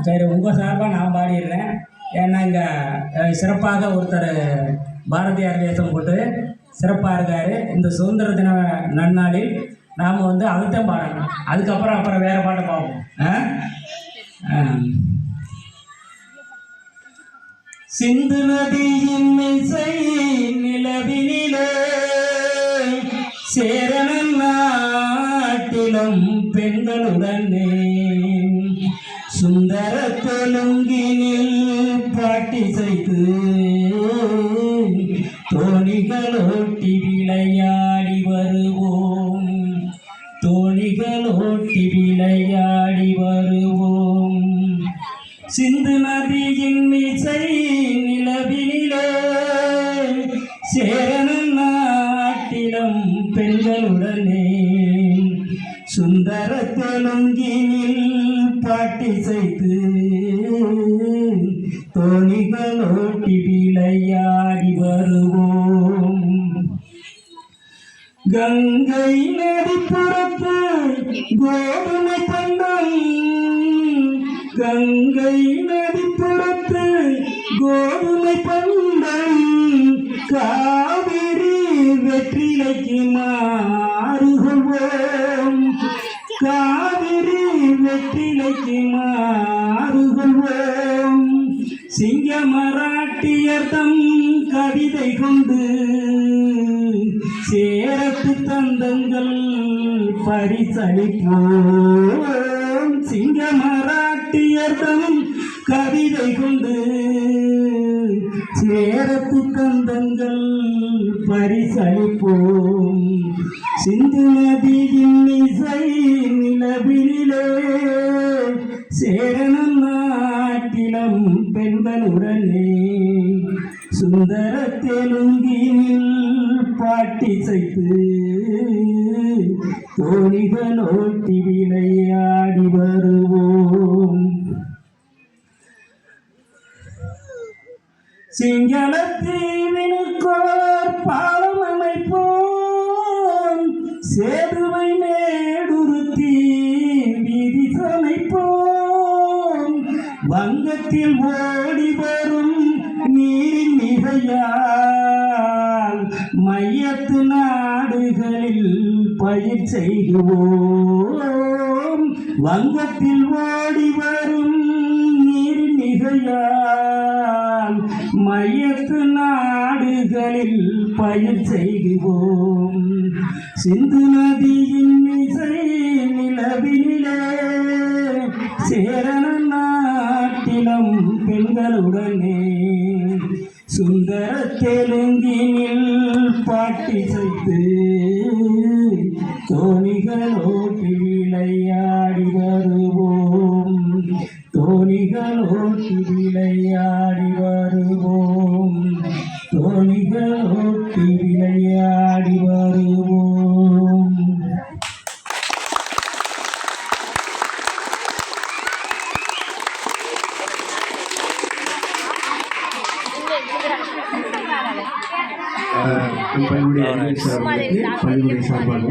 சரி உங்கள் சார்பாக நான் பாடிடுறேன். ஏன்னா இங்கே சிறப்பாக ஒருத்தர் பாரதியார் வேஷம் போட்டு சிறப்பாக இருக்கார். இந்த சுதந்திர தின நன்னாளில் நாம் வந்து அதுதான் பாடணும். அதுக்கப்புறம் அப்புறம் வேறு பாட்டை பார்ப்போம் ஆ? சிந்து நதியின் இசை நிலவினிலே சேரணன் நாட்டிலும் பெண்களுடனே சுந்தர தெலுங்கினில் பாட்டிசைத்து தோணிகளோட்டி விளையாடி வருவோம். தோணிகளோட்டி விளையாடி வருவோம். சிந்து நதியின் இசை நிலவினிலே சேரண நாட்டிடம் பெண்களுடனே. சுந்தர தெலுங்கினில் பாட்டிசைத்து தோணிகளோட்டி விளையாடி வருவோம். கங்கை நதிப்புறத்து கோதுமை தந்தம் கங்கை நதிப்புறத்து கோதுமை பந்தம் காவிரி வெற்றிலைக்கு மாறுகொள்வோம். காவிரி நிலைக்கு மாறுகொள்வோம். சிங்க மராட்டியர் தம் கவிதை கொண்டு சேரத்து தந்தங்கள் பரிசளிப்போம். சிங்க மராட்டியர் தம் கவிதை கொண்டு சேரத்து தந்தங்கள் பரிசளிப்போம். சிந்து நதியின் பெண்களுடனே சுந்தர தெலுங்கினில் பாட்டிசைத்து தோணிகளோட்டி விளையாடி வருவோம். சிங்களத்தீவினுக்கோர் பாலம் அமைப்போம் சேதுவை மேல் வங்கத்தில் ஓடி வரும் நீரின் மிகையால் மையத்து நாடுகளில் பயிர் செய்கிறோம். வங்கத்தில் ஓடி வரும் நீரின் மிகையால் மையத்து நாடுகளில் பயிர் செய்கிறோம். சிந்து நதியின் இசை நிலவிலே சேர பெண்களுடனே சுந்தர தெலுங்கினில் பாட்டி பாட்டிசைத்து தோணிகளோட்டி விளையாடி வருவோம். தோணிகளோட்டி விளையாடி வருவோம். தோணிகளோட்டி விளையாடி வருவோம் பள்ளியுடைய அறிவியல் சார்பாக பள்ளியுடைய சார்பாக